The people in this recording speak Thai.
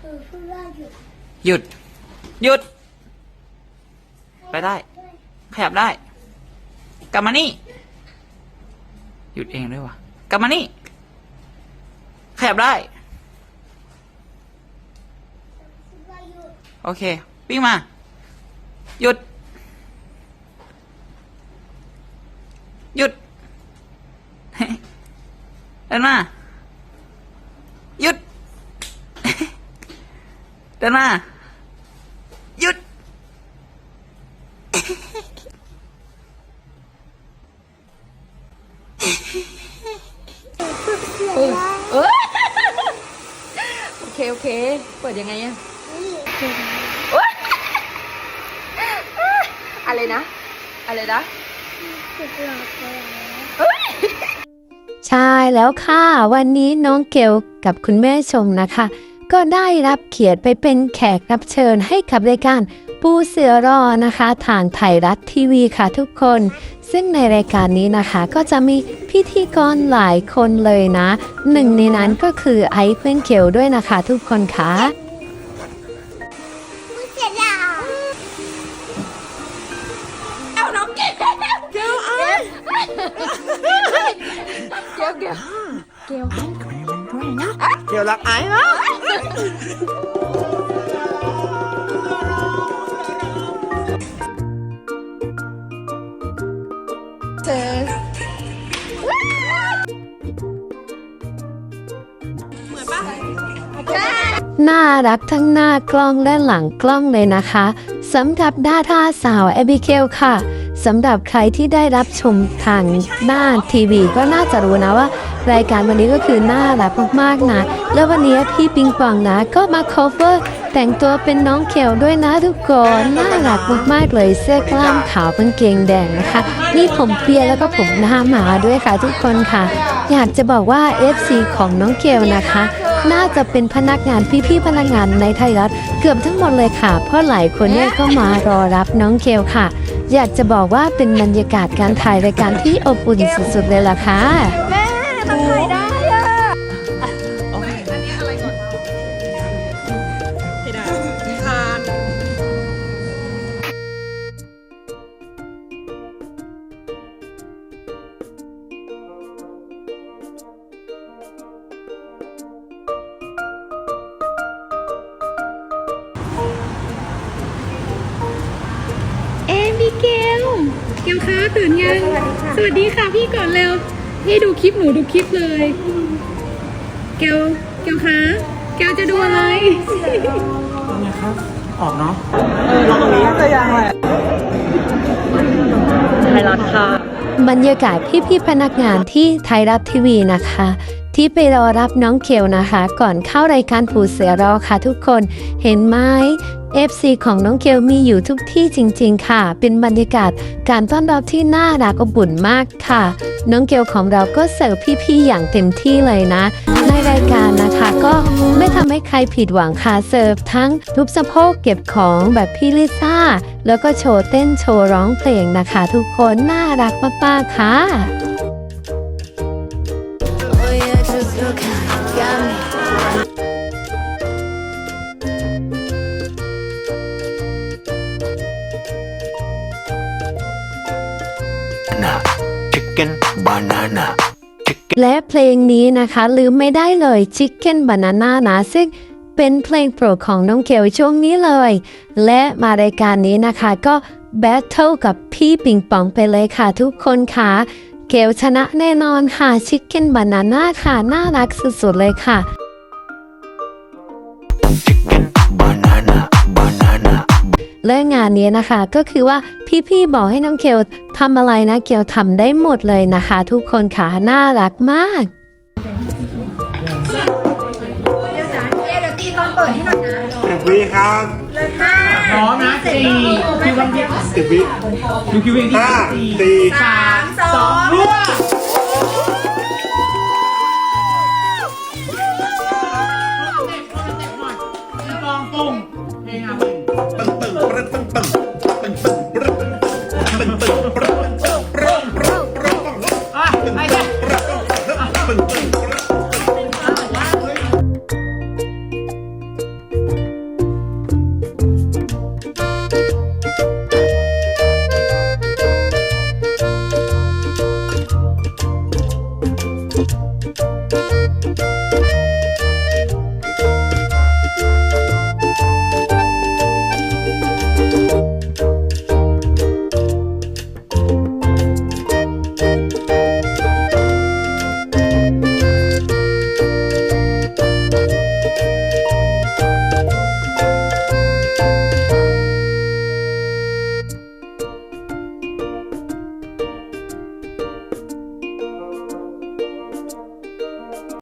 เออพูดว่าหยุดหยุด หยุด ไปได้ ขยับได้ กลับมานี่ หยุดเองด้วยวะกลับมานี่ ขยับได้ พูดว่าหยุดโอเค วิ่งมา หยุด หยุด เดินมา หยุด เดินมาหยุดเออโอเค โอเค เปิดยังไงอะนี่เจ็บอะไรนะ อะไรนะเจ็บหลอดไปแล้วใช่แล้วค่ะ วันนี้น้องเกลกับคุณแม่ชมนะคะ ก็ได้รับเขียนไปเป็นแขกรับเชิญให้กับรายการปูเสือรอนะคะ ทางไทยรัฐทีวีค่ะทุกคน ซึ่งในรายการนี้นะคะก็จะมีพิธีกรหลายคนเลยนะ หนึ่งในนั้นก็คือไอซ์เพื่อนเกลด้วยนะคะทุกคนค่ะมึงเจ็บแล้วเอาน้องเกลเกลเกลเกลเกลเกลเดี๋ยวรักไอ้นะ เน่ารักทั้งหน้ากล้องและหลังกล้องเลยนะคะสำหรับด้าราสาวแอบิเกลค่ะสำหรับใครที่ได้รับชมทางหน้าทีวี ก็น่าจะรู้นะว่า รายการวันนี้ก็คือน่ารักมากๆนะ แล้ววันนี้พี่ปิงปองนะ ก็มา cover แต่งตัวเป็นน้องเขวด้วยนะทุกคนน่ารักมากๆเลยเสื้อกล้ามขาวกางเกงแดงนะคะนี่ผมเปียแล้วก็ผมหน้าหมาด้วยค่ะทุกคนค่ะ อยากจะบอกว่า FC ของน้องเกลนะคะ น่าจะเป็นพนักงานพี่ๆพนักงานในไทยรัฐเกือบทั้งหมดเลยค่ะ เพราะหลายคนเนี่ยก็มารอรับน้องเคลค่ะ อยากจะบอกว่าเป็นบรรยากาศการถ่ายรายการที่อบอุ่นสุดๆเลยล่ะค่ะที่ เอ็มิเกลเกลคะตื่นยัง สวัสดีค่ะพี่ก่อนเร็วพี่ดูคลิปหนูดูคลิปเลย เกลเกลคะเกลจะดูอะไรยังไงครับ ออกเนาะเออลองตรงนี้ก็ยังแหละไทยรัฐค่ะบรรยากาศพี่ๆพนักงานที่ไทยรัฐทีวีนะคะ ที่ไปรอรับน้องเกลนะคะ ก่อนเข้ารายการผูเสือรอค่ะทุกคนเห็นไหม FC ของน้องเกลมีอยู่ทุกที่จริง ๆ ค่ะ เป็นบรรยากาศการต้อนรับที่น่ารักอบอุ่นมากค่ะ น้องเกลของเราก็เสิร์ฟพี่ๆอย่างเต็มที่เลยนะ ในรายการนะคะก็ไม่ทำให้ใครผิดหวังค่ะเสิร์ฟทั้งทุบสะโพกเก็บของแบบพี่ลิซ่า แล้วก็โชว์เต้นโชว์ร้องเพลงนะคะ ทุกคนน่ารักมากๆค่ะ chicken banana และเพลงนี้นะคะลืมไม่ได้เลย Chicken Banana นะซึ่งเป็นเพลงโปรดของน้องเกลช่วงนี้เลย และมารายการนี้นะคะก็แบทเทิลกับพี่ปิงปองไปเลยค่ะทุกคนค่ะเกลชนะแน่นอนค่ะ Chicken Banana ค่ะ น่ารักสุดๆเลยค่ะ และงานนี้นะคะ ก็คือว่าพี่ๆบอกให้น้องเกลทำอะไรนะเกลทำได้หมดเลยนะคะ ทุกคนค่ะน่ารักมากสิบวิครับพร้อมนะสี่คิววันที่สิบวิดูคิววันที่ห้าสี่สี่สามสองร่วม